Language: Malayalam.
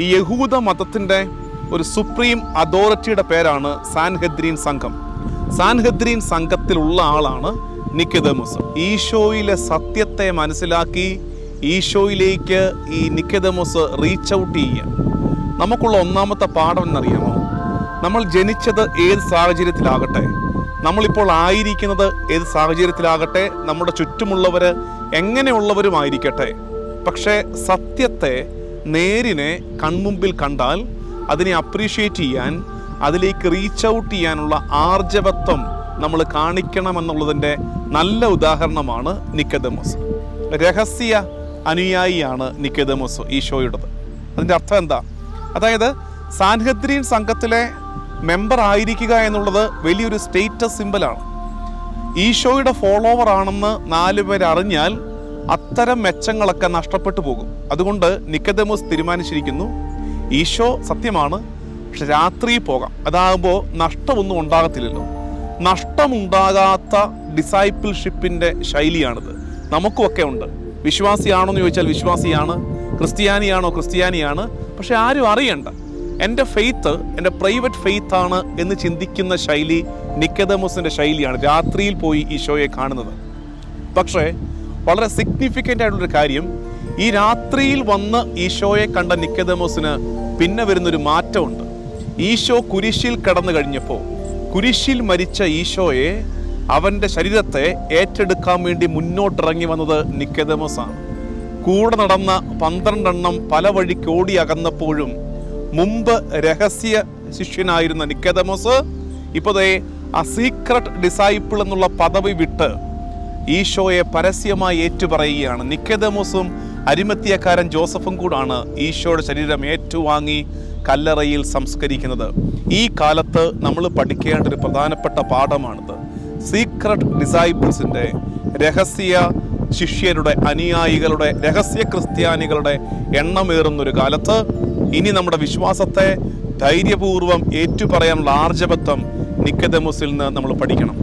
ഈ യഹൂദ മതത്തിന്റെ ഒരു സുപ്രീം അതോറിറ്റിയുടെ പേരാണ് സാൻഹദ്രീൻ സംഘം. സാൻഹദ്രീൻ സംഘത്തിലുള്ള ആളാണ് നിക്കദമോസ്. ഈശോയിലെ സത്യത്തെ മനസ്സിലാക്കി ഈശോയിലേക്ക് ഈ നിക്കതമുസ് റീച്ച് ഔട്ട് ചെയ്യുക. നമുക്കുള്ള ഒന്നാമത്തെ പാഠം എന്നറിയാമോ? നമ്മൾ ജനിച്ചത് ഏത് സാഹചര്യത്തിലാകട്ടെ? നമ്മളിപ്പോൾ ആയിരിക്കുന്നത് ഏത് സാഹചര്യത്തിലാകട്ടെ? നമ്മുടെ ചുറ്റുമുള്ളവർ എങ്ങനെയുള്ളവരുമായിരിക്കട്ടെ? പക്ഷേ സത്യത്തെ നേരിനെ കൺമുമ്പിൽ കണ്ടാൽ അതിനെ അപ്രീഷിയേറ്റ് ചെയ്യാൻ അതിലേക്ക് റീച്ച് ഔട്ട് ചെയ്യാനുള്ള ആർജവത്വം നമ്മൾ കാണിക്കണമെന്നുള്ളതിന്റെ നല്ല ഉദാഹരണമാണ് നിക്കദമോസ്. രഹസ്യ അനുയായിയാണ് നിക്കദമോസ് ഈശോയുടേത്. അതിന്റെ അർത്ഥം എന്താ? അതായത് സാൻഹദ്രീൻ സംഘത്തിലെ മെമ്പർ ആയിരിക്കുക എന്നുള്ളത് വലിയൊരു സ്റ്റേറ്റസ് സിമ്പലാണ് ഈശോയുടെ ഫോളോവർ ആണെന്ന് നാല് പേര് അറിഞ്ഞാൽ അത്തരം മെച്ചങ്ങളൊക്കെ നഷ്ടപ്പെട്ടു പോകും. അതുകൊണ്ട് നിക്കദമോസ് തീരുമാനിച്ചിരിക്കുന്നു ഈശോ സത്യമാണ് പക്ഷെ രാത്രി പോകാം. അതാകുമ്പോൾ നഷ്ടമൊന്നും ഉണ്ടാകത്തില്ലല്ലോ. നഷ്ടമുണ്ടാകാത്ത ഡിസൈപ്പിൾഷിപ്പിന്റെ ശൈലിയാണിത്. നമുക്കുമൊക്കെ ഉണ്ട്. വിശ്വാസിയാണോ എന്ന് ചോദിച്ചാൽ വിശ്വാസിയാണ് ക്രിസ്ത്യാനിയാണോ ക്രിസ്ത്യാനിയാണ് പക്ഷെ ആരും അറിയണ്ട. എന്റെ ഫെയ്ത്ത് എന്റെ പ്രൈവറ്റ് ഫെയ്ത്ത് ആണ് എന്ന് ചിന്തിക്കുന്ന ശൈലി നിക്കതമോസിന്റെ ശൈലിയാണ് രാത്രിയിൽ പോയി ഈശോയെ കാണുന്നത്. പക്ഷേ വളരെ സിഗ്നിഫിക്കന്റ് ആയിട്ടുള്ളൊരു കാര്യം. ഈ രാത്രിയിൽ വന്ന് ഈശോയെ കണ്ട നിക്കതമോസിന് പിന്നെ വരുന്നൊരു മാറ്റമുണ്ട്. ഈശോ കുരിശിൽ കടന്നു കഴിഞ്ഞപ്പോൾ കുരിശിൽ മരിച്ച ഈശോയെ അവന്റെ ശരീരത്തെ ഏറ്റെടുക്കാൻ വേണ്ടി മുന്നോട്ടിറങ്ങി വന്നത് നിക്കതമോസാണ് കൂടെ നടന്ന പന്ത്രണ്ടെണ്ണം പല വഴിക്ക് ഓടി അകന്നപ്പോഴും മുമ്പ് രഹസ്യ ശിഷ്യനായിരുന്ന നിക്കതമോസ് ഇപ്പോൾ ദേ ആ സീക്രട്ട് ഡിസൈപ്പിൾ എന്നുള്ള പദവി വിട്ട് ഈശോയെ പരസ്യമായി ഏറ്റുപറയുകയാണ്. നിക്കതമോസും അരിമത്തിയക്കാരൻ ജോസഫും കൂടാണ് ഈശോയുടെ ശരീരം ഏറ്റുവാങ്ങി കല്ലറയിൽ സംസ്കരിക്കുന്നത്. ഈ കാലത്ത് നമ്മൾ പഠിക്കേണ്ട ഒരു പ്രധാനപ്പെട്ട പാഠമാണിത്. സീക്രട്ട് ഡിസൈബിൾസിന്റെ രഹസ്യ ശിഷ്യരുടെ അനുയായികളുടെ രഹസ്യ ക്രിസ്ത്യാനികളുടെ എണ്ണമേറുന്നൊരു കാലത്ത് ഇനി നമ്മുടെ വിശ്വാസത്തെ ധൈര്യപൂർവം ഏറ്റുപറയാനുള്ള ആർജവത്വം നിക്കതമുസിൽ നിന്ന് നമ്മൾ പഠിക്കണം.